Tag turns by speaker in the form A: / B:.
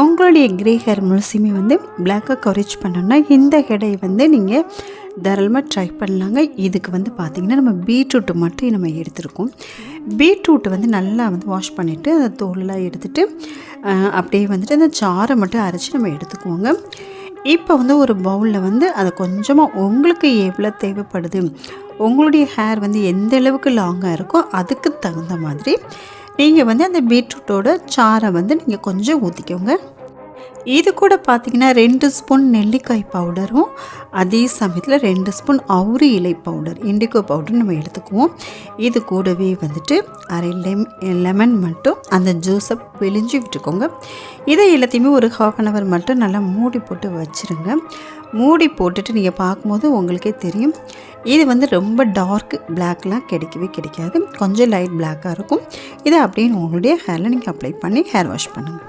A: உங்களுடைய grey hair முழுசுமே வந்து பிளாக்காக கவரேஜ் பண்ணோன்னா இந்த ஹெடை வந்து நீங்கள் தாராளமாக ட்ரை பண்ணலாங்க. இதுக்கு வந்து பார்த்திங்கன்னா நம்ம பீட்ரூட்டு மட்டும் நம்ம எடுத்துருக்கோம். பீட்ரூட்டு வந்து நல்லா வந்து வாஷ் பண்ணிவிட்டு அந்த தோலெலாம் எடுத்துகிட்டு அப்படியே வந்துட்டு அந்த சாரை மட்டும் அரைச்சி நம்ம எடுத்துக்குவோங்க. இப்போ வந்து ஒரு பவுலில் வந்து அதை கொஞ்சமாக உங்களுக்கு எவ்வளோ தேவைப்படுது உங்களுடைய ஹேர் வந்து எந்த அளவுக்கு லாங்காக இருக்கோ அதுக்கு தகுந்த மாதிரி நீங்கள் வந்து அந்த பீட்ரூட்டோட சாரை வந்து நீங்கள் கொஞ்சம் ஊற்றிக்கோங்க இது கூட பார்த்தீங்கன்னா ரெண்டு ஸ்பூன் நெல்லிக்காய் பவுடரும் அதே சமயத்தில் ரெண்டு ஸ்பூன் அவுரி இலை பவுடர் இண்டிகோ பவுடர் நம்ம எடுத்துக்குவோம். இது கூடவே வந்துட்டு அரை லெம் லெமன் மட்டும் அந்த ஜூஸை பிழிஞ்சு விட்டுக்கோங்க. இதை எல்லாத்தையுமே ஒரு ஹாஃப் அன் ஹவர் மட்டும் நல்லா மூடி போட்டு வச்சுருங்க. மூடி போட்டுட்டு நீங்கள் பார்க்கும்போது உங்களுக்கே தெரியும். இது வந்து ரொம்ப டார்க் பிளாக்லாம் கிடைக்கவே கிடைக்காது. கொஞ்சம் லைட் பிளாக்காக இருக்கும். இதை அப்படியே உங்களுடைய ஹேரில் நீங்கள் அப்ளை பண்ணி ஹேர் வாஷ் பண்ணுங்கள்